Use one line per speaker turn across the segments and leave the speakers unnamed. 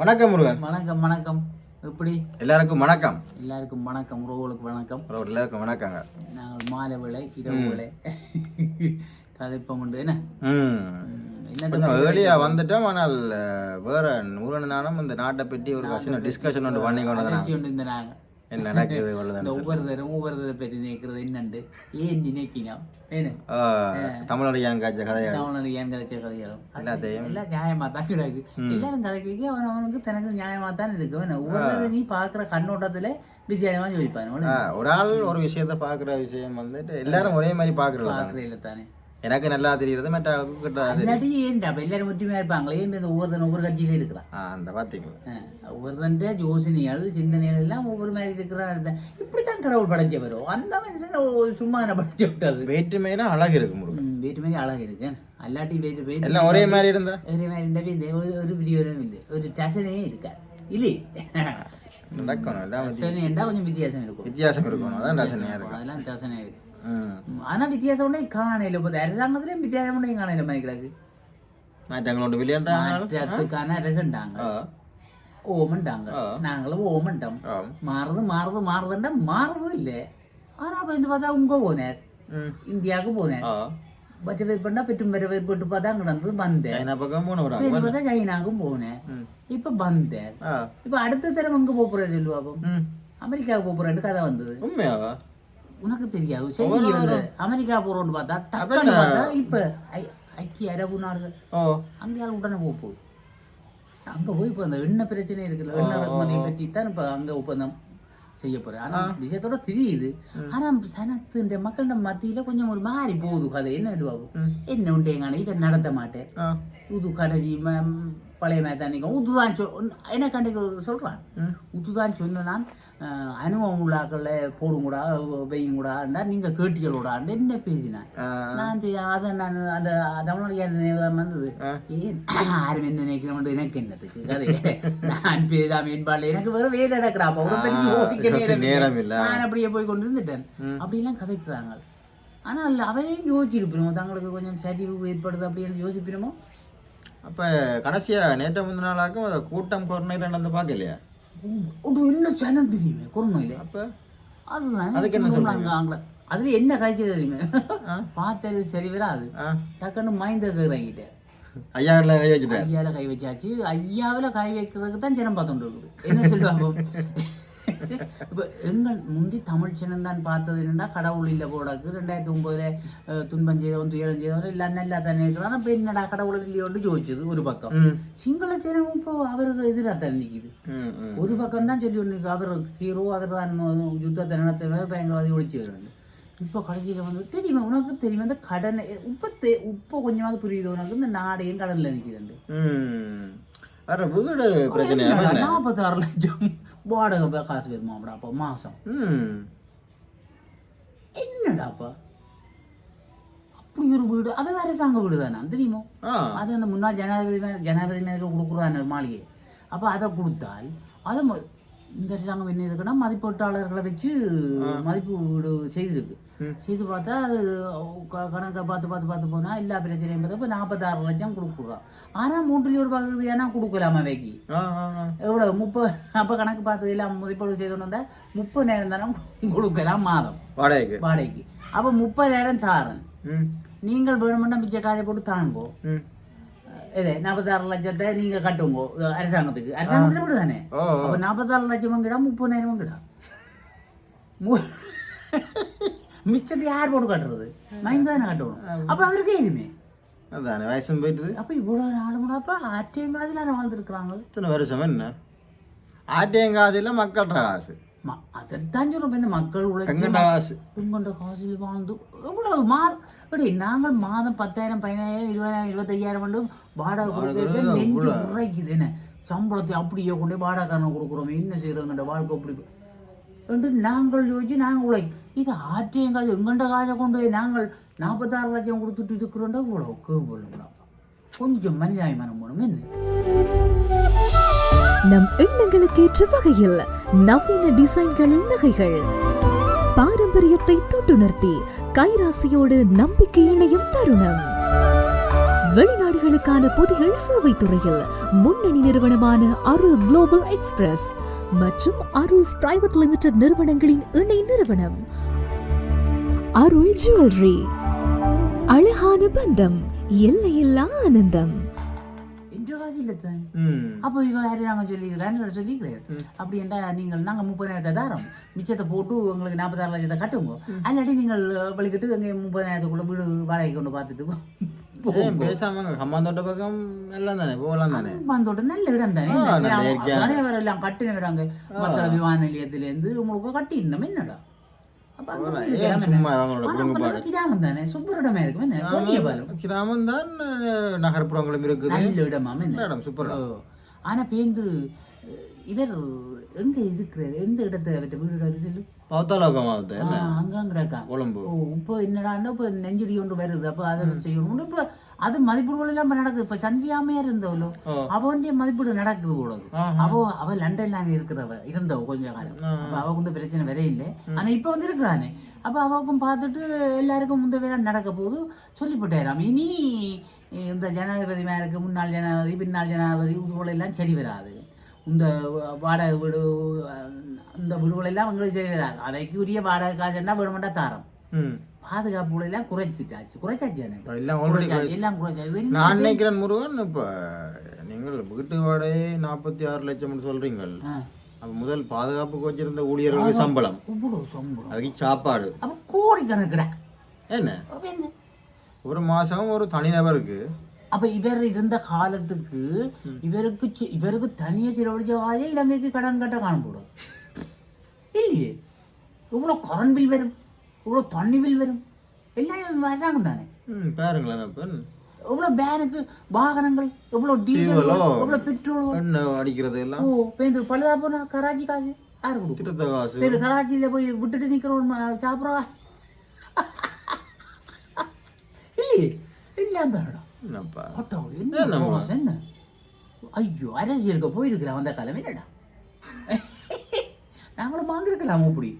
வணக்கம் முருகன்.
வணக்கம் வணக்கம். எப்படி?
எல்லாருக்கும் வணக்கம்.
எல்லாருக்கும் வணக்கம் உறவுகளுக்கு வணக்கம்.
எல்லாருக்கும் வணக்கங்க.
நாங்கள் மாலை விலை இரவு விலை கதைப்பம் உண்டு என்ன?
கொஞ்சம் ஏர்லியா வந்துட்டோம் ஆனால் வேற முருகன் நானும் இந்த நாட்டை பற்றி ஒரு டிஸ்கஷன் ஒன்று பண்ணி கொண்டு
இந்த நாங்கள்
நடக்குது இவ்வளோதான்
ஒவ்வொருத்தரும் ஒவ்வொருத்தரை பற்றி நினைக்கிறது என்னண்டு? ஏன் நினைக்கினோம்? ஏன்னு
தமிழுடைய காய்ச்ச கதையா
அவனுக்கு ஏன் கதைச்ச கதைகளும் அது
எல்லாத்தையும்.
எல்லாம் நியாயமா தான் கிடக்கு. எல்லாரும் கதைக்கு அவன் அவனுக்கு தனக்கு நியாயமா தான் இருக்கு ஒவ்வொரு நீ பாக்குற கண்ணோட்டத்துல வித்தியாசமா ஜோதிப்பான்
ஒரு ஆள் ஒரு விஷயத்த பார்க்குற விஷயம் வந்துட்டு எல்லாரும் ஒரே மாதிரி தானே. எனக்கு நல்லா தெரியுறது மற்ற ஆளுக்கு கிட்டாது
இல்லாட்டி ஏன்டா? எல்லாரும் ஒற்றுமையா இருப்பாங்களே? இந்த ஒவ்வொருத்தன் ஒவ்வொரு கட்சியில இருக்கிறான்
ஆ அந்த பார்த்தீங்களா
ஒவ்வொருத்தன் யோசனைகள் சிந்தனைகள் எல்லாம் ஒவ்வொரு மாதிரி இருக்கிறான் இப்படித்தான் கடவுள் படைச்ச வரும் அந்த மனுஷன் சும்மா என்ன படைச்சு விட்டது
வேற்றுமைனா அழகு இருக்கு முருகன்.
மாதிரி அழகு இருக்கு. அல்லாட்டி வீட்டு வீட்டு
எல்லாம் ஒரே மாதிரி இருந்தா?
ஒரே மாதிரி இந்த இந்த ஒரு ஒரு பிரியோரும் இல்லை. ஒரு டசனே இருக்கா இல்லை
நடக்கணும். எல்லாம்
கொஞ்சம் வித்தியாசம் இருக்கும்.
வித்தியாசம் இருக்கணும். அதான் ரசனையா இருக்கும்.
அதெல்லாம் டசனே இருக்கு.
ம்
ம், ஆனா வித்தியாசம் ஒன்றே காணையில இப்போ அரசாங்கத்திலையும் வித்தியாசம் ஒன்றே காணையில
மாற்றங்களோட விளையாண்டாங்க
மாற்றத்துக்கான அரசுண்டாங்க ஓமண்டாங்க. நாங்களும் ஓமண்டோம் மாறுது மாறுது மாறுதுண்டா மாறுது இல்லை ஆனா அப்ப இந்த பார்த்தா உங்க போனார் இந்தியாவுக்கு போனார் வைப்புண்டா பெற்றும் பெற வைப்புட்டு பார்த்தா அங்கே வந்து வந்தேன் பார்த்தா சைனாவுக்கும் போனேன் இப்ப வந்தேன் இப்ப அடுத்த தடவை எங்க போறேன் சொல்லுவாப்போம்
ம்
அமெரிக்காவுக்கு போறேன்னு கதை வந்தது
உண்மையாவா
உனக்கு தெரியாது. சரி அமெரிக்கா போறோம்னு பார்த்தா டக்குன்னு பார்த்தா இப்ப ஐக்கிய அரபு நாடுகள். அங்கேயால உடனே போக போகுது. அங்க போய் இப்போ அந்த எண்ணெய் பிரச்சனை இருக்குல்ல எண்ணெய் இறக்குமதியை பற்றி தான் இப்போ அங்க ஒப்பந்தம் செய்ய போறேன். ஆனா விஷயத்தோட தெரியுது. ஆனா சனத்து இந்த மக்களோட மத்தியில கொஞ்சம் ஒரு மாறி போகுது கதை. என்ன இடுவாகும்
ம்.
என்ன உண்டேங்கான இதை நடத்த மாட்டேன். உது கடைசி பழைய மேத்தானிக்கும் உதுதான் சொல் என்ன கண்டிக்க சொல்றான்? உதுதான் சொன்ன நான் அஹ், அனுபவம் உள்ளாக்கள போடுங்கூடா வையுங்கூடாண்டா நீங்க கேட்டீங்களோடாண்டு என்ன பேசினேன் நான் அதை நான் அந்த தமிழ்நாடு நினைவுதான் வந்தது. ஏன் யாரும் என்ன நினைக்கிறோம் எனக்கு என்னத்துக்கு கதை நான் பேசாம என்பாள் எனக்கு வேற வேலை நடக்கிறா அப்ப ஒரு பெரிய யோசிக்க நேரம் இல்லை. நான் அப்படியே போய் கொண்டு இருந்துட்டேன். அப்படிலாம் கதைக்கிறாங்க. ஆனால் அதையும் யோசிச்சிருப்போம்? தங்களுக்கு கொஞ்சம் சரிவு ஏற்படுது அப்படின்னு யோசிப்பினமோ
அப்ப கடைசியா நேற்று முந்தின நாளாக்கும் அதை கூட்டம் கொரோனா நடந்து பார்க்கலையா?
ஒரு இன்னும் சனம் தெரியுமே கொரோனாயில
அப்ப?
அதுதான்.
அதுக்கு என்ன
அங்க அதுல என்ன காய்ச்சல் தெரியுமே. பார்த்தது சரி வராது. டக்குன்னு மைந்த வாங்கிட்டேன்
ஐயாவில் கை வச்சுட்டேன்.
ஐயாவில் கை வச்சாச்சு. ஐயாவில் கை வைக்கிறதுக்கு தான் ஜனம் பார்த்துட்டு இருக்குது. என்ன சொல்லுவாங்க? இப்போ எங்கள் முந்தி தமிழ் சின்னம் தான் பார்த்தது என்னன்னா கடவுள் இல்லை போடாக்கு. ரெண்டாயிரத்தி ஒன்பதுல துன்பம் செய்தவன் துயரம் செய்தவன் இல்லை நல்லா தானே இருக்கிறான். அப்போ என்னடா கடவுள் இல்லையோன்னு யோசிச்சது ஒரு பக்கம். சிங்கள ஜனம் இப்போ அவருக்கு எதிராக தான் நிற்கிது ஒரு பக்கம் தான் சொல்லி ஒன்று அவர் ஹீரோ அவர் தான் யுத்தத்தை நடத்த பயங்கரவாதி ஒழிச்சு வருவாங்க. இப்போ கடைசியில் வந்து தெரியுமா உனக்கு தெரியுமா இந்த கடனை இப்போ தெ இப்போ கொஞ்சமாவது புரியுது உனக்கு? இந்த நாடையும் கடலில் நிற்கிதுண்டு
வேற வீடு
நாற்பத்தாறு லட்சம். வாடகை காசு வருமாடா அப்போ? மாதம் என்னடாப்பா அப்படி ஒரு வீடு. அது வேற அரசாங்க வீடு தானே தெரியுமோ? அது அந்த முன்னாள் ஜனாதிபதி மேல ஜனாதிபதி மேலே கொடுக்குறாங்க மாளிகை. அப்போ அதை கொடுத்தால் அதை இந்த அரசாங்கம் என்ன இருக்குன்னா மதிப்பீட்டாளர்களை வச்சு மதிப்பு வீடு செய்திருக்கு. செய்து பார்த்தா அது கணக்கை பார்த்து பார்த்து பார்த்து போனால் எல்லா பிரச்சனையும் பார்த்தா இப்போ நாற்பத்தாறு லட்சம் கொடுக்குறான் ஆனால் மூன்றில் ஒரு பகுதி ஏன்னா கொடுக்கலாமா வைக்கி. எவ்வளோ? முப்பது அப்போ கணக்கு பார்த்தது எல்லாம் மதிப்பீடு செய்து வந்தால் முப்பது நேரம் தானே கொடுக்கலாம் மாதம்.
வாடகைக்கு.
வாடகைக்கு. அப்போ முப்பதாயிரம் தாரன். நீங்கள் வேணுமென்னா மிச்ச காசை போட்டு தாங்கோ. இது நாற்பத்தாறு லட்சத்தை நீங்க கட்டுங்கோ அரசாங்கத்துக்கு. அரசாங்கத்துல விடு தானே. அப்ப நாற்பத்தாறு லட்சம் கிடா முப்பதாயிரம் கிடா. மிச்சத்தை யார் போட்டு கட்டுறது? மைண்ட் தானே கட்டணும் அப்ப அவருக்கு இனிமே?
அதானே வயசும் போயிட்டுது.
அப்ப இவ்வளவு நாடு கூட அப்ப ஆட்டியங்காதில் வாழ்ந்துருக்குறாங்க.
இத்தனை வருஷம் என்ன? ஆட்டியங்காதில் மக்கள்ற காசு.
அதைத்தான் சொல்றோம். இந்த மக்கள் உழைச்சி
காசு.
உங்கள்கிட்ட காசில் வாழ்ந்து எவ்வளவு மா எப்படி நாங்கள் மாதம் பத்தாயிரம் பதினாயிரம் இருபதாயிரம் இருபத்தையாயிரம் வந்து வாடகை கொடுக்க நெஞ்சு உரைக்குது. என்ன? சம்பளத்தை அப்படியே கொண்டு வாடகைக்காரனை கொடுக்குறோம். என்ன செய்யறோங்கிற வாழ்க்கை அப்படி என்று நாங்கள் யோசிச்சு நாங்கள் உழை இது ஆற்றியம் காசு எங்கண்ட காசை கொண்டு போய் நாங்கள் நாற்பத்தாறு லட்சம் கொடுத்துட்டு இருக்கிறோண்டா இவ்வளோ கேள்வி கொஞ்சம் மனிதாயமானம் போகணும் என்ன
நம் எண்ணங்களுக்கு ஏற்ற வகையில் நவீன டிசைன்களின் நகைகள் பாரம்பரியத்தை தொட்டுணர்த்தி கைராசியோடு நம்பிக்கை இணையும் தருணம் வெளிநாடுகளுக்கான பொதிகள் சேவை துறையில் முன்னணி நிறுவனமான அருள் குளோபல் எக்ஸ்பிரஸ் மற்றும் அருள்ஸ் பிரைவேட் லிமிடெட் நிறுவனங்களின் இணை நிறுவனம் அருள் ஜுவல்லரி அழகான பந்தம் எல்லையில்லா ஆனந்தம்.
அப்போ இவ யாரு? நாங்கள் சொல்லியிருக்கான்னு சொல்லிக்கிறாரு. அப்படி என்றால் நீங்கள் நாங்கள் முப்பதாயிரத்தை தாரோம். மிச்சத்தை போட்டு உங்களுக்கு நாற்பத்தாறு லட்சத்தை கட்டுங்க. அல்லாட்டி நீங்கள் வழிகிட்டு அங்கே முப்பதாயிரத்துக்குள்ள வீடு வாடகை கொண்டு பார்த்துட்டு
பேசாம ஹம்மாந்தோட்ட பக்கம் எல்லாம் தானே? போகலாம் தானே?
வந்தோட நல்ல இடம் தானே. நிறைய பேர் எல்லாம் மற்ற விமான நிலையத்திலேருந்து உங்களுக்கு கட்டிடணும் என்னடா? கிராமம் தானே சூப்பர் இடமா இருக்கும் என்ன
கிராமம் தான் நகர்ப்புறங்களும் இருக்குது
நல்ல இடமா என்ன
நல்ல இடம் சூப்பர்.
ஆனா பேந்து இவர் எங்க இருக்கிறார் எந்த இடத்துல அவர்கிட்ட வீடு இருக்கு சொல்லு
பௌத்தாலோகம் மாவட்ட
ஆ, அங்க
கொழும்பு
ஓ இப்போ நெஞ்சுடி கொண்டு வருது அப்போ அதை செய்யணும் இப்போ அது மதிப்பீடுகள் எல்லாம் நடக்குது. இப்போ சந்தியாமையா இருந்தவளோ. அவன்டைய மதிப்பீடு நடக்குது போல
ஆஹா.
அவ அவ லண்டன்ல இருக்கிறவ இருந்தவ கொஞ்ச காலம். அப்ப அவக்கு வந்து பிரச்சனை வர இல்லை. ஆனா இப்ப வந்து இருக்கிறானே. அப்ப அவக்கும் பார்த்துட்டு எல்லாருக்கும் முந்த வேலை நடக்க போது சொல்லிவிட்டாராம் இனி இந்த ஜனாதிபதி மேருக்கு முன்னாள் ஜனாதிபதி பின்னாள் ஜனாதிபதி இதுகளை எல்லாம் சரி வராது. இந்த வாடகை வீடு இந்த வீடுகள் எல்லாம் எங்களுக்கு சரி வராது. அவைக்கு உரிய வாடகை காசுன்னா வேணுமெண்டா தாரம்.
ம்
பாதுகாப்புகள் எல்லாம் குறைச்சிட்டாச்சு. குறைச்சாச்சு
எல்லாம்
குறைச்சாச்சு, எல்லாம் குறைச்சாச்சு. இது
நான் நினைக்கிறேன் முருகன் இப்போ நீங்கள் வீட்டு வாடகை நாற்பத்தி ஆறு லட்சம்னு சொல்றீங்க
ஆ.
அப்ப முதல் பாதுகாப்புக்கு வச்சிருந்த ஊழியர்களுக்கு சம்பளம்.
இவ்வளவு சம்பளம்?
அதுக்கு சாப்பாடு.
அப்ப கோடிக்கணக்குடா
என்ன?
அப்ப என்ன?
ஒரு மாசம் ஒரு தனிநபருக்கு.
அப்ப இவர் இருந்த காலத்துக்கு இவருக்கு இவருக்கு தனியா செலவழிச்ச வாயே இலங்கைக்கு கடன் கட்ட காணப்படும். இல்லையே? இவ்வளோ கரண்ட் பில் வரும்? இவ்வளோ தண்ணி பில் வரும். எல்லாம் வராங்க தானே
பாருங்களேன் அப்போ
எவ்வளோ பேனுக்கு வாகனங்கள் எவ்வளோ டீசல்? எவ்வளோ பெட்ரோல்
அடிக்கிறது எல்லாம்.
ஓ பேருந்து பழுதா போனா கராச்சி காசு? யார் கொடுக்கும்?
காசு.
பேரு கராச்சியில போய் விட்டுட்டு நிக்கிறோம் சாப்பிட்றா? இல்லையே எல்லாம் தானடா என்ன ஐயோ அரசியலுக்கு போயிருக்கலாம் அந்த காலம் என்னடா? நாங்களும் வாங்கிருக்கலாம் அப்படி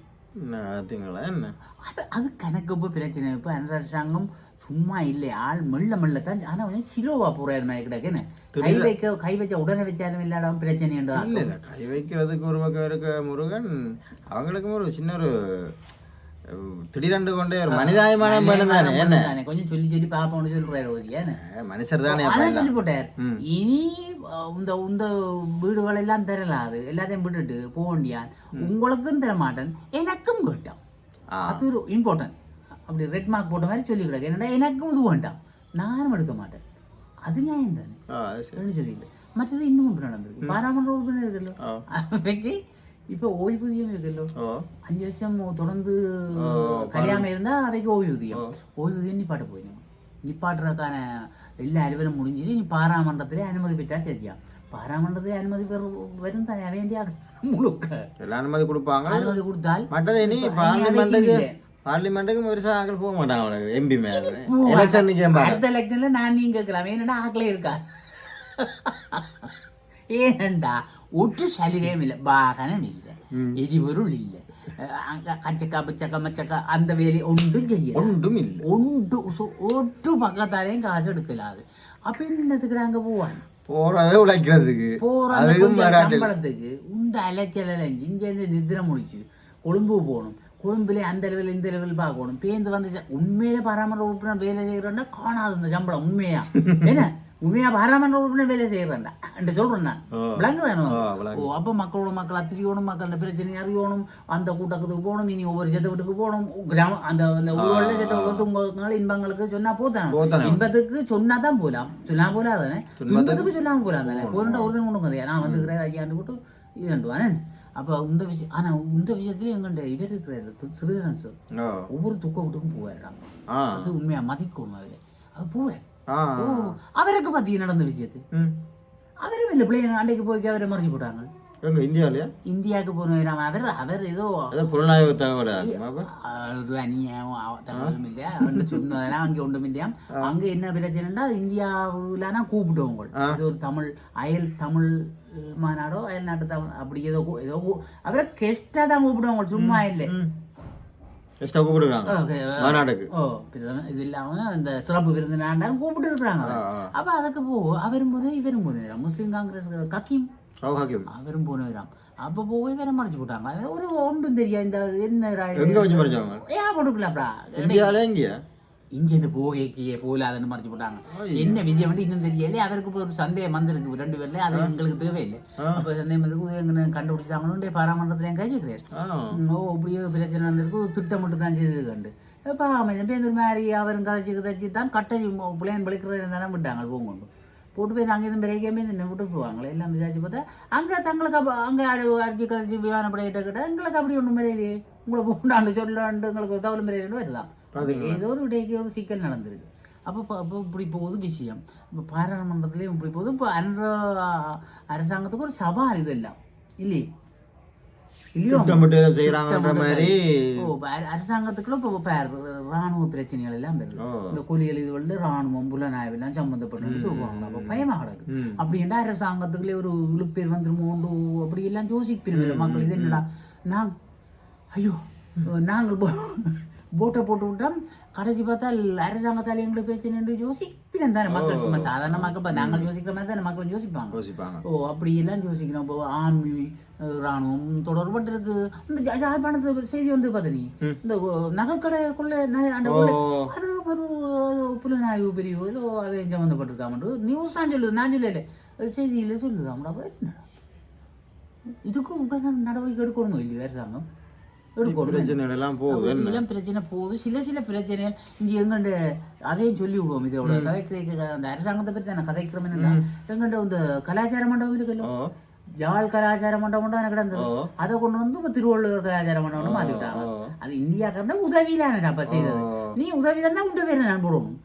என்ன?
அது அது கணக்கு இப்போ பிரச்சனை. இப்போ அரசாங்கம் சும்மா இல்லை. ஆள் மெல்ல மெல்ல தான். ஆனால் அவன் சிலோவா போறாரு மாதிரி கிடக்குன்னு கை வைக்க கை வச்ச உடனே வச்சாலும் இல்லாடம் பிரச்சனை
இல்ல இல்ல. கை வைக்கிறதுக்கு ஒரு பக்கம் இருக்க முருகன் அவங்களுக்கும் ஒரு சின்ன ஒரு திடீரென்று கொண்டே ஒரு தானே என்ன?
கொஞ்சம் சொல்லி சொல்லி பாப்போம்னு சொல்றாரு ஒரு ஏன்னு
மனுஷர் தானே.
சொல்லி போட்டார். இனி இந்த இந்த வீடுகள் எல்லாம் தரலாது எல்லாத்தையும் விட்டுட்டு போக வேண்டியான். உங்களுக்கும் தர மாட்டேன் எனக்கும்
ஆ.
அது ஒரு இம்பார்ட்டன்ட் அப்படி ரெட் மார்க் போட்ட மாதிரி சொல்லிக்கூடாது என்னடா எனக்கும் இது வேண்டாம். நானும் எடுக்க மாட்டேன். அது நியாயம் தானே? சொல்லிக்கிட்டு. மற்றது இன்னும் ஒன்று நடந்திருக்கு. பாராளுமன்ற உறுப்பினர்
இருக்குல்ல?
அவைக்கு இப்போ ஓய்வூதியம்
இருக்குல்லோ?
அஞ்சு வருஷம் தொடர்ந்து கல்யாணம் இருந்தால் அவைக்கு ஓய்வூதியம். ஓய்வூதியம் நிப்பாட்ட போயிடும் நிப்பாட்டுறதுக்கான எல்லா அலுவலும் முடிஞ்சது. நீ பாராளுமன்றத்திலே அனுமதி பெற்றா சரியா? பாராமன்றத்திலே அனுமதி பெறும் வரும் தானே வேண்டிய முழுக்க
எல்லாம் அனுமதி கொடுப்பாங்க
அனுமதி கொடுத்தால்
மற்றது இனி பார்லிமெண்ட்டுக்கு. பார்லிமெண்ட்டுக்கு பெருசா ஆக்கள் போக மாட்டாங்க அவனுக்கு எம்பி மேல
போவாங்க. அடுத்த எலெக்ஷன்ல நான் நீங்க கேட்கலாம் ஏன்னா ஆக்களே இருக்கா ஏனண்டா ஒட்டு சலுகையும் இல்லை வாகனம் இல்லை எரிபொருள் இல்லை அங்க கச்சக்கா பச்சக்கா மச்சக்கா அந்த வேலை ஒன்றும் செய்யல
ஒன்றும் இல்லை
ஒன்று ஒட்டு பக்கத்தாலேயும் காசு எடுக்கலாது அப்ப என்னத்துக்கு நாங்க போவான்
போறதே உழைக்கிறதுக்கு.
போற அந்த
அதுவும்
கொஞ்சம்
வராட்டில்
சம்பளத்துக்கு உண்ட அலைச்சல் அலைஞ்சு இங்கேருந்து நிதிரை முடிச்சு கொழும்பு போகணும். கொழும்புல அந்த லெவல் இந்த லெவல் பார்க்கணும். பேருந்து வந்து உண்மையில பாராமன்ற உறுப்பினர் வேலை செய்யறேன்னா காணாது இந்த சம்பளம் உண்மையா? என்ன? உண்மையா பாராமன்ற உறுப்பினர் வேலை செய்யறேன்டா. என்று சொல்றேன் நான். விளங்கு. தானே
ஓ.
அப்போ மக்களோட மக்கள் அத்திரியோணும் மக்களோட பிரச்சனை அறியணும் அந்த கூட்டத்துக்கு போகணும் இனி ஒவ்வொரு செத்த வீட்டுக்கு போகணும். கிராமம் அந்த அந்த ஊர்களில் செத்த வீட்டு உங்கள் இன்பங்களுக்கு சொன்னா போத்தானே. இன்பத்துக்கு சொன்னா தான் போலாம். சொன்னா போலா தானே. துன்பத்துக்கு சொல்லாம போலாம் தானே போறா ஒருத்தன் கொண்டு வந்து. நான் வந்துக்கிறேன் ஐயாண்டு போட்டு இது கண்டுவானே அப்போ இந்த விஷயம் ஆனா இந்த விஷயத்துல எங்கண்ட இவர் இருக்கிறாரு சிறுதரன் சார். ஒவ்வொரு துக்க வீட்டுக்கும் போவாருடாங்க
ஆ.
அது உண்மையா மதிக்கணும் அவரு. அது போவார். அவருக்கு பத்தி நடந்த விஷயத்து.
ம்.
அவரும் இல்லை பிள்ளைங்க அன்றைக்கு போய் அவரை மறைச்சு போட்டாங்க.
எங்க இந்தியாவிலயா
இந்தியாவுக்கு போனவர் அவர் அவர் ஏதோ
புலனாய்வு தகவல்?
ஒரு அநியாயம் தகவலும் இல்லையா அவன் சொன்னதெல்லாம் அங்கே ஒன்றும் இல்லையா? அங்க என்ன பிரச்சனைன்னா இந்தியாவிலானா கூப்பிட்டவங்க இது ஒரு தமிழ் அயல் தமிழ் மாநாடோ அயல் நாட்டு தமிழ் அப்படி ஏதோ ஏதோ அவரை கெஸ்டா தான் கூப்பிடுவாங்க சும்மா இல்லை.
கூப்பிடுறாங்க
ஓகே,
மாநாடுக்கு.
ஓ இது இல்லாம இந்த சிறப்பு விருந்தினாண்டா கூப்பிட்டு இருக்கிறாங்க. அப்ப அதுக்கு போ அவரும் போனேன் இவரும் போனேன் முஸ்லீம் காங்கிரஸ் கக்கீம்.
ரவு ஹக்கீம்.
அவரும் போனவராம் அப்ப போய் வேற மறைச்சு போட்டாங்க. ஒரு ஒன்றும் தெரியாது. இந்த என்ன ஏன் கொடுக்கலப்பா
இந்தியாவில எங்கேயா?
இங்க இந்த போகைக்கு போகலாதுன்னு மறைச்சு போட்டாங்க. என்ன விஜயம் வந்து இன்னும் தெரியல அவருக்கு இப்ப ஒரு சந்தேகம் வந்திருக்கு ரெண்டு பேர்ல அது எங்களுக்கு தேவையில்லை. அப்ப சந்தேகம் வந்து எங்க கண்டுபிடிச்சாங்கன்னு பாராமன்றத்துல என் கழிச்சுக்கிறேன் ஓ இப்படியே பிரச்சனை வந்திருக்கு திட்டம் மட்டும் தான் செய்து கண்டு. இப்போ அவன் பேர் மாதிரி அவரும் கதைச்சி கதைச்சி தான் கட்டை பிள்ளையன் பழிக்கிறது தானே விட்டாங்க போங்கொண்டு போட்டு போய் அங்கே இருந்து பிறகுமே நின்று விட்டு போவாங்களே எல்லாம் விசாரிச்சு பார்த்தா அங்கே தங்களுக்கு அப்போ அங்கே அடி அடிச்சு கதைச்சி விமானப்படையிட்ட கிட்ட எங்களுக்கு அப்படி ஒன்றும் முறையிலேயே உங்களை போண்டாண்டு சொல்லாண்டு உங்களுக்கு தவறு முறையிலேருந்து வருதான் ஏதோ ஒரு இடைக்கு ஒரு சிக்கல் நடந்திருக்கு. அப்போ அப்போ இப்படி போகுது விஷயம். இப்போ பாராளுமன்றத்துலேயும் இப்படி போகுது. இப்போ அன்ற அரசாங்கத்துக்கு ஒரு சவால் இதெல்லாம். இல்லையே? இப்ப அரசாங்கத்துக்குள்ள இப்போ ராணுவ பிரச்சனைகள் எல்லாம் வருது. இந்த கொலிகள் இது வந்து ராணுவம் புலனாய்வு எல்லாம் சம்மந்தப்பட்டு சொல்லுவாங்க. அப்போ பயமா கிடக்கு
ம்.
அப்படி என்ன அரசாங்கத்துக்குள்ளே ஒரு இழுப்பேர் வந்துருமோண்டு அப்படி எல்லாம் யோசிப்பிருந்த மக்கள் இது என்னடா? நான் ஐயோ நாங்கள் போட்டை போட்டு விட்டோம். கடைசி பார்த்தா அரசாங்கத்தால் எங்களுக்கு பிரச்சனை யோசிப்பினம் தானே மக்கள். சும்மா சாதாரண மக்கள் நாங்கள் யோசிக்கிற மாதிரி தானே மக்கள் யோசிப்பாங்க.
யோசிப்பாங்க.
ஓ அப்படி எல்லாம் யோசிக்கணும். இப்போ ஆர்மி ராணுவம் தொடர்பட்டு இருக்கு இந்த யாழ்ப்பாணத்து செய்தி வந்து பார்த்த நீ? இந்த நகைக்கடைக்குள்ள நகை அந்த அது ஒரு புலனாய்வு பிரிவு. ஏதோ அவை சம்மந்தப்பட்டிருக்காமட்டு நியூஸ் தான் சொல்லுது. நான் சொல்லல. செய்தியில் அப்ப என்ன? இதுக்கும் உடனே நடவடிக்கை எடுக்கணுமோ? இல்லையா அரசாங்கம்
எல்லாம் போகுது
இதெல்லாம் பிரச்சனை போகுது சில சில பிரச்சனைகள் இங்க எங்கண்ட அதையும் சொல்லி விடுவோம் இதோட கதைக்கு அந்த அரசாங்கத்தை பத்தி நான் கதைக்கிறோம் என்னன்னா எங்கண்ட இந்த கலாச்சார மண்டபம் இருக்குல்ல யாழ் கலாச்சார மண்டபம் தான் கிடந்தது அதை கொண்டு வந்து இப்ப திருவள்ளுவர் கலாச்சார மண்டபம் மாத்தி விட்டாங்க
ஓ.
அது இந்தியாக்காரன உதவியிலானடா அப்ப செய்தது. நீ உதவி தான் உண்டு பேர் நான் போடுவோம்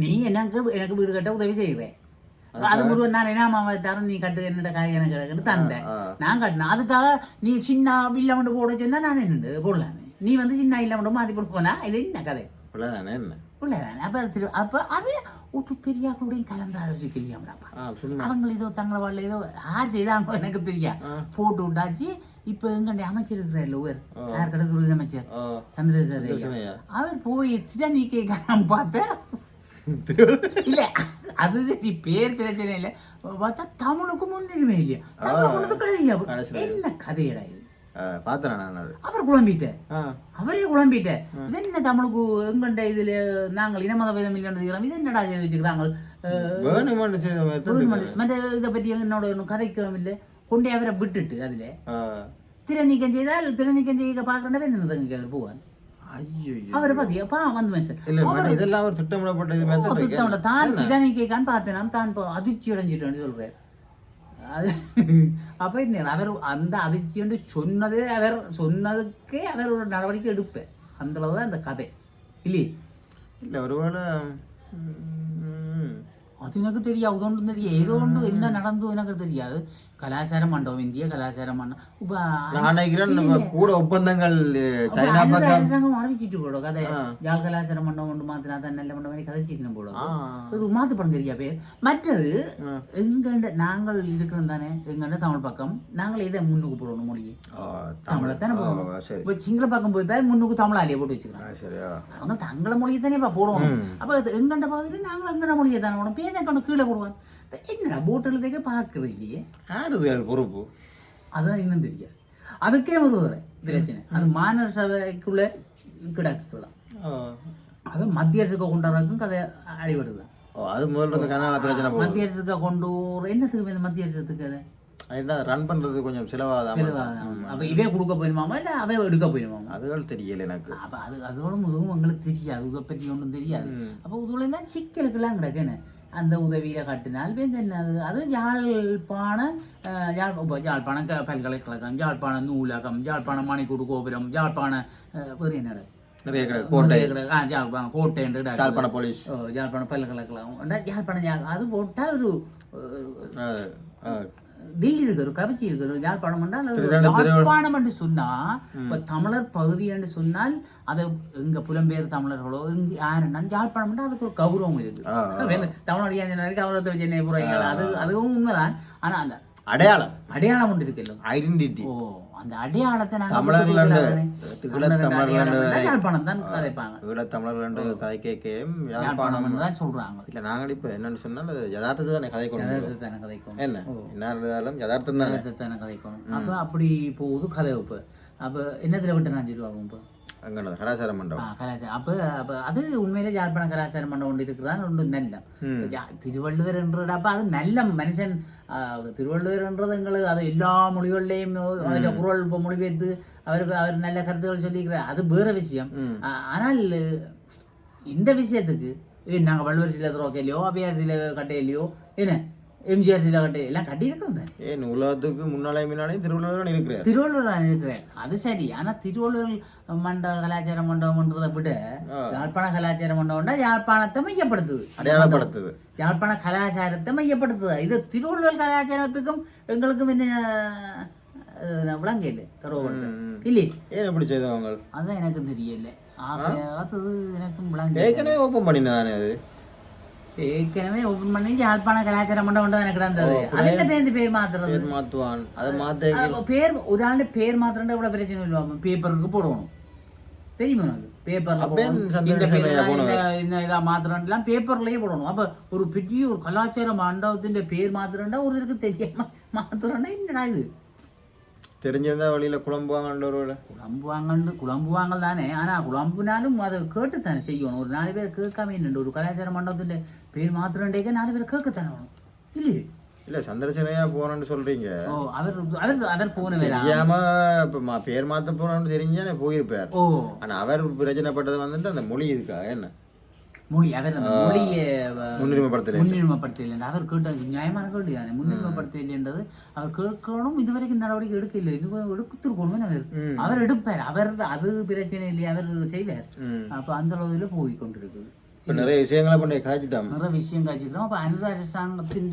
நீ எனக்கு எனக்கு வீடு கட்ட உதவி செய்கிறேன் அது முருகன் நான் என்ன தரம் நீ கட்டு என்னோட காய் எனக்கு கிடக்குன்னு தந்தேன். நான் கட்டினேன். அதுக்காக நீ சின்ன இல்ல மட்டும் போட சொன்னா நான் என்ன போடலாமே. நீ வந்து சின்ன இல்ல மட்டும் மாத்தி போட்டு போனா இது என்ன கதை?
அவ்வளவுதானே என்ன?
உள்ளதானே. அப்ப திரு- அப்ப அது ஒரு பெரியாக்களுடையும் கலந்து ஆலோசிக்கலையாம்டாப்பா அவங்க ஏதோ தங்களை வாழ்ல ஏதோ யார் செய்தாங்களோ எனக்கு தெரியா. போட்டு விட்டாச்சு இப்ப எங்கண்ட அமைச்சர் இருக்கிறார் ஒருவர் யார் கடை தொழில் அமைச்சர்?
ஓ
சந்திரசேகர் ஐயா.
பிரச்சனையா
அவர் போய் நீ கேட்கலாம் பார்த்தேன் இல்ல. அது சரி பேர் பிரச்சனை இல்ல. பார்த்தா தமிழுக்கு முன்னுரிமை இல்லையா. தமிழ் கொண்டு கிடையாது. என்ன கதையடா இது? அவர் குழம்பிட்டார். அவரே குழம்பிட்டார். இது என்ன தமிழுக்கு எங்கண்ட இதுல நாங்கள் இனமத வேதம் இல்லைன்னு இது என்னடா வச்சுக்கிறாங்க?
செய்த இருக்கு.
மற்ற இதை பற்றி என்னோட கதைக்கவும் இல்லை. கொண்டே அவரை விட்டுட்டு அதுல. திறநீக்கம் செய்தால் திறநீக்கம் செய்ய பார்க்கறவே நினைத்தங்க அவர் போவார். அவரை பத்தி அப்பா வந்து மனுஷன்
இதெல்லாம் ஒரு திட்டமிடப்பட்ட மாதிரி தான் இருக்கு.
திட்டம்ல தான் திறநீக்கான்னு பார்த்தேன். தான் அதிர்ச்சி அடைஞ்சிட்டேன்னு சொல்றாரு அது அப்ப அவர் அந்த அதிர்ச்சி வந்து சொன்னதே அவர் சொன்னதுக்கே அவர் ஒரு நடவடிக்கை எடுப்பார் அந்த அளவு தான் அந்த கதை. இல்லையே?
இல்ல ஒருவேளை ம்,
அது எனக்கு தெரியாது. ஒன்றும் தெரியாது. ஏதோ ஒன்று என்ன நடந்தது எனக்கு தெரியாது. கலாச்சார மண்டபம் இந்திய கலாச்சார மண்டபம் இப்போ
நான் நினைக்கிறேன் நம்ம கூட ஒப்பந்தங்கள் சைனா பக்கம்
அரசாங்கம் அறிவிச்சிட்டு போடும் கதை. யாழ் கலாச்சார மண்டபம் ஒன்று மாத்தினா தான் நல்ல மண்டபம் கதைச்சிக்கணும் போடும். இது மாத்து தெரியா பேர் மற்றது. எங்கண்ட நாங்கள் இருக்கிறோம் தானே எங்கண்ட தமிழ் பக்கம் நாங்கள் இதை முன்னுக்கு போடணும் மொழி தமிழை தானே
சரி
இப்போ சிங்கள பக்கம் போய் பாரு முன்னுக்கு தமிழாலியை போட்டு
சரியா
அவங்க தங்கள மொழியை தானே போடுவோம்
ம்.
அப்போ எங்கண்ட பகுதியில் நாங்கள் எங்கட மொழியை தானே பேதை கொண்டு கீழே போடுவாங்க என்னடா போட் எழுதுக்க பார்க்குறது இல்லையே
அது பொறுப்பு?
அதான் இன்னும் தெரியாது. அதுக்கே முதல்ல பிரச்சனை. அது மாநகர சபைக்குள்ள கிடக்குதான். அது மத்திய அரசுக்கு கொண்டு வரக்கும் கதை அடிபடுது
அது முதல்ல பிரச்சனை
மத்திய அரசுக்கு கொண்டு என்னத்துக்கு இந்த மத்திய அரசுக்கு அது
ரன் பண்றது கொஞ்சம் செலவாதான்
அப்ப இவே கொடுக்க போயிருமாமா இல்ல அவை எடுக்க போயிருமாமா?
அதுகள் தெரியல எனக்கு.
அப்ப அது அதோட முதுகும் எங்களுக்கு தெரியாது. இதை பற்றி ஒன்றும் தெரியாது. அப்போ இதுல சிக்கலுக்கெல்லாம் கிடக்குன்னு அந்த உதவியில கட்டினால் பேர் என்ன அது? யாழ்ப்பாண யாழ் இப்போ யாழ்ப்பாணம் க- பல்கலைக்கழகம் யாழ்ப்பாண நூலகம் யாழ்ப்பாண மணிக்கூடு கோபுரம் யாழ்ப்பாண வேறு என்னடா
நிறைய கோட்டை.
யாழ்ப்பாணம் கோட்டை.
யாழ்ப்பாண போலீஸ்.
ஓ, யாழ்ப்பாணம் பல்கலைக்கழகம். யாழ்ப்பாணம் அது போட்டால் ஒரு அஹ்,
ஆ, ஆ.
தில்லி இருக்கு ஒரு கவிச்சி இருக்கு ஒரு யாழ்ப்பாணம் என்றால் யாழ்ப்பாணம் என்று சொன்னா இப்ப தமிழர் பகுதி என்று சொன்னால் அது எங்க புலம்பெயர் தமிழர்களோ இங்க யாருன்னா யாழ்ப்பாணம் என்றால் அதுக்கு ஒரு கௌரவம் இருக்கு ஏன் சொன்னாரு, கௌரவத்தை வச்சு என்ன? அது அதுவும் உண்மைதான். ஆனா அந்த
அடையாளம்.
அடையாளம் ஒன்று இருக்குல்ல
ஐடென்டிட்டி
ஓ. அந்த அடையாளத்தை யாழ்ப்பாணம் தான் கதைப்பாங்க.
ஈழத்தமிழர்கள் கதை கேட்கும்
யாழ்ப்பாணம்
யாழ்ப்பாணம்.
தான் சொல்றாங்க.
இல்ல நாங்கள் இப்ப என்னன்னு சொன்னால் யதார்த்தத்தை தானே கதை கொண்டு வரோம்.
யதார்த்தத்தை தானே கதைக்கணும்
என்ன? என்ன இருந்தாலும் யதார்த்தம் தானே.
யதார்த்தத்தை தானே கதைக்கணும் அப்ப அப்படி போகுது கதை இப்போ அப்ப என்னத்துல விட்டு நான் சொல்லுவாங்க இப்போ?
அங்கே கலாச்சார மண்டபம்.
கலாச்சாரம் அப்ப அப்ப அது உண்மையிலே யாழ்ப்பாண கலாச்சாரம் பண்ண கொண்டு இருக்குதான் ஒன்று. நல்ல. திருவள்ளுவர் என்றது அப்ப அது நல்ல மனுஷன் திருவள்ளுவர் என்றது எங்களுக்கு அது எல்லா மொழிகள்லையும் அதில் குரல் இப்போ மொழிபெயர்த்து அவர் அவர் நல்ல கருத்துக்கள் சொல்லியிருக்கிறார் அது வேற விஷயம் ஆனால் இந்த விஷயத்துக்கு ஏ, நாங்க வள்ளுவர் சில துறக்கையிலையோ அவையார் சில கட்டையிலையோ என்ன எம்ஜிஆர் சில கட்டை எல்லாம் கட்டியிருக்கோம் தானே.
ஏன் உலகத்துக்கு முன்னாலே முன்னாலே திருவள்ளுவர் இருக்கிறார்.
திருவள்ளுவர் நான் இருக்கிறேன் அது சரி. ஆனா திருவள்ளுவர் மண்ட கலாச்சார மண்டபம்ன்றதை விட. யாழ்ப்பாண கலாச்சார மண்டபம்னா யாழ்ப்பாணத்தை மையப்படுத்துது.
அடையாளப்படுத்துது.
யாழ்ப்பாண கலாச்சாரத்தை மையப்படுத்துது. இது திருவள்ளுவர் கலாச்சாரத்துக்கும் எங்களுக்கும் என்ன விளங்க இல்லை கருவப்பட்டு. இல்லை
ஏன் எப்படி செய்தவங்க?
அதான் எனக்கும் தெரியல. ஆக அது எனக்கும் விளங்க
ஏற்கனவே ஓப்பன் பண்ணினதானே அது?
ஏற்கனவே ஓபன் பண்ணி யாழ்ப்பாண கலாச்சார மண்டபம் தான் கிடந்தது அது என்ன பேருந்து பேர் மாத்துறது
பேர் மாத்துவான் அதை மாத்த
பேர் ஒரு ஆளுடைய பேர் மாத்திரம் இவ்வளவு பிரச்சனை இல்லையா பேப்பருக்கு போடணும் தெரியுமா உனக்கு பேப்பர்ல போடணும் இந்த பேர்
இல்லையா
இந்த
போனவர்?
இந்த இதா மாத்திரம்லாம் பேப்பர்லயே போடணும் அப்ப ஒரு பெரிய ஒரு கலாச்சார மண்டபத்தின் பேர் மாத்திரம்டா ஒருத்தருக்கு தெரியாம மாத்திரம்டா என்னடா இது
தெரிஞ்சிருந்தா வழியில குழம்புவாங்கன்ற ஒரு
குழம்புவாங்கன்னு குழம்புவாங்க தானே. ஆனா குழம்புனாலும் அதை கேட்டு தானே செய்யணும். ஒரு நாலு பேர் கேட்காம என்னண்டு? ஒரு கலாச்சார மண்டபத்தின் பேர் மாத்திரண்டேக்க நாலு பேர் கேட்கத்தானே வேணும். இல்லையே?
இல்ல சந்திரசனையா போறேன்னு சொல்றீங்க.
ஓ அவர் அவர் அவர் போனவரா?
தெரியாம இப்ப பேர் மாத்த போறோம்னு தெரிஞ்சா போயிருப்பார்.
ஓ.
ஆனா அவர் பிரச்சனைப்பட்டது வந்துட்டு அந்த மொழி இருக்கா என்ன?
மொழி அவர் அந்த மொழியை
முன்னுரிமைப்படுத்தல
அவர் கேட்ட நியாயமான கேள்வி தானே. முன்னுரிமைப்படுத்தலைன்றது அவர் கேட்கணும் இதுவரைக்கும் நடவடிக்கை எடுக்கல இது எடுத்துருக்கணும் அவர். அவர் எடுப்பார். அவர் அது பிரச்சனை இல்லையா அவர் செய்வார். அப்ப அந்த அளவுல போய் கொண்டிருக்குது
நிறைய விஷயங்களை பண்ணி காய்ச்சிட்டோம்.
நிறைய விஷயம் காய்ச்சிக்கிறோம் அப்ப அனுர அரசாங்கத்தின்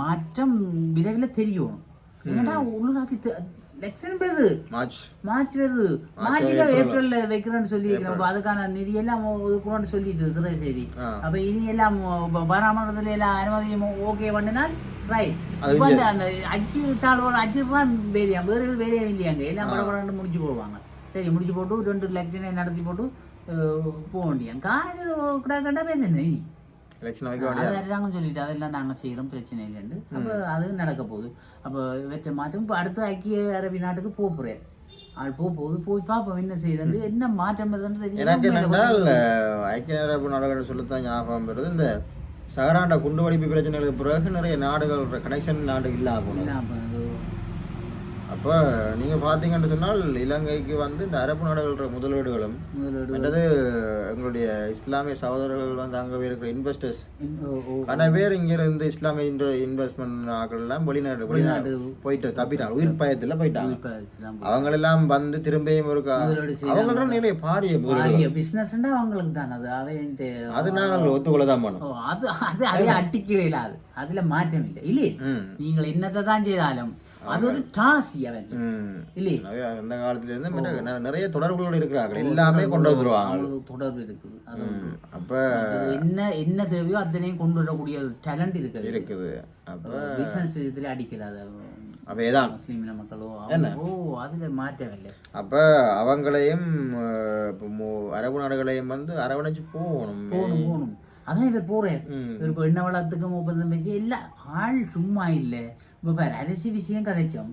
மாற்றம் விரைவில் தெரியும். என்னடா உள்ளூராட்சி எலெக்ஷன் பேரு
மார்ச்
மார்ச் வருது மார்ச்ல ஏப்ரல்ல வைக்கிறேன்னு சொல்லி அதுக்கான நிதி எல்லாம் ஒதுக்குறோம்னு சொல்லிட்டு
ஆ.
அப்ப இனி எல்லாம் பராமரத்துல எல்லாம் அனுமதியும் ஓகே பண்ணினால் ரைட் இப்ப அந்த அந்த அச்சு தாழ்வோட அச்சு தான் வேலையா? வேறு வேலையே இல்லையாங்க. எல்லாம் பரபரன்னு முடிச்சு போடுவாங்க. சரி முடிச்சு போட்டு ரெண்டு லட்சனை நடத்தி போட்டு போக வேண்டியாங்க காசு கிடக்கண்டா பேர் என்ன இனி
எலெக்ஷன் வைக்க
அது அரசாங்கம் சொல்லிட்டு அதெல்லாம் நாங்க செய்யறோம் பிரச்சனை இல்லைன்னு அப்ப அது நடக்க போகுது அப்ப வெற்ற மாற்றம் இப்ப அடுத்த ஐக்கிய அரபி நாட்டுக்கு போக போறேன் ஆள் போக போகுது போய் பார்ப்போம் என்ன செய்யுது என்ன மாற்றம் தெரியல
எனக்கு என்னென்னால் ஐக்கிய அரபு நாடுகள் சொல்லத்தான் ஞாபகம் வருது இந்த சகராண்ட குண்டு வெடிப்பு பிரச்சனைகளுக்கு பிறகு நிறைய நாடுகள் கனெக்ஷன் நாடு இல்லாம போனது
இல்லாம அது
அப்போ நீங்க பாத்தீங்கன்னு சொன்னால் இலங்கைக்கு வந்து இந்த அரபு நாடுகள முதலீடுகளும்
முதலீடு
மற்றது எங்களுடைய இஸ்லாமிய சகோதரர்கள் வந்து அங்க இருக்கிற இன்வெஸ்டர்ஸ் பல பேர் இங்க இருந்து இஸ்லாமிய இன்வெஸ்ட்மெண்ட் எல்லாம் வெளிநாடு வெளிநாடு போயிட்டு தப்பிட்டாங்க. உயிர் பயத்துல போயிட்டாங்க. அவங்களெல்லாம் வந்து திரும்பியும் ஒரு கா-
முதலீடு செய்யறாங்க.
அவங்களோட நிறைய பாரிய
பிசினஸ்ண்டா அவங்களுக்கு தான். அது அவைன்ட்டு
அது நாங்கள் ஒத்துக்கொள்ள தான் பண்ணோம்
அது அது அதே அட்டிக்கவே இல்லாது அதுல மாற்றம் இல்லை. இல்லையே? நீங்கள் என்னத்தை தான் செய்தாலும் அது ஒரு டாசி அவன். இல்லையே?
அந்த காலத்துல இருந்து நிறைய- தொடர்புகளோடு இருக்கிறார்கள். எல்லாமே கொண்டு வந்துருவாங்க
தொடர்பு இருக்குது.
அப்ப
என்ன என்ன தேவையோ அத்தனையும் கொண்டு வரக்கூடிய ஒரு டேலண்ட் இருக்குது.
இருக்குது. அப்ப
பிசினஸ் இதுல அடிக்கிறாது
அவைதான்
முஸ்லீம் மக்களோ ஓ அதுல மாற்றம் இல்லை.
அப்ப அவங்களையும் அரபு நாடுகளையும் வந்து அரவணைச்சு போகணும்.
போகணும் போகணும். அதான் இவர்
ம்.
இவர் இப்போ என்ன வளத்துக்கும் ஒப்பந்தம் வச்சு எல்லாம் ஆள் சும்மா இல்லை. இப்போ அரிசி விஷயம் கதைச்சோம்.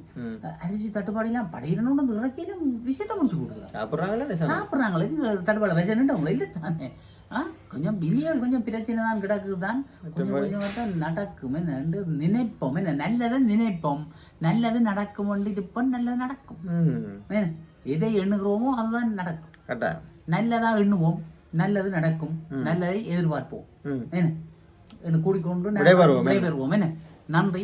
அரிசி தட்டுப்பாடெல்லாம் படையிடணும்னு இறக்கையில விஷயத்த முடிச்சு கொடுக்குறாங்க
சாப்பிட்றாங்களே
சாப்பிட்றாங்களே? தட்டுப்பாடு வச்சுட்டவங்கள இல்லை தானே? ஆ கொஞ்சம் பில்லியன் கொஞ்சம் பிரச்சனை தான் கிடக்குது தான் கொஞ்சம் கொஞ்சமாக தான் நடக்கும் என்ன நினைப்போம். என்ன நல்லதை நினைப்போம். நல்லது நடக்கும் இருப்போம் நல்லது நடக்கும். எதை எண்ணுகிறோமோ அதுதான் நடக்கும். நல்லதா எண்ணுவோம் நல்லது நடக்கும். நல்லதை எதிர்பார்ப்போம். என்ன என்ன கூடிக்கொண்டு. விடைபெறுவோம். என்ன நன்றி.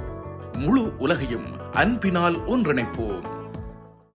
முழு உலகையும் அன்பினால் ஒன்றிணைப்போம்.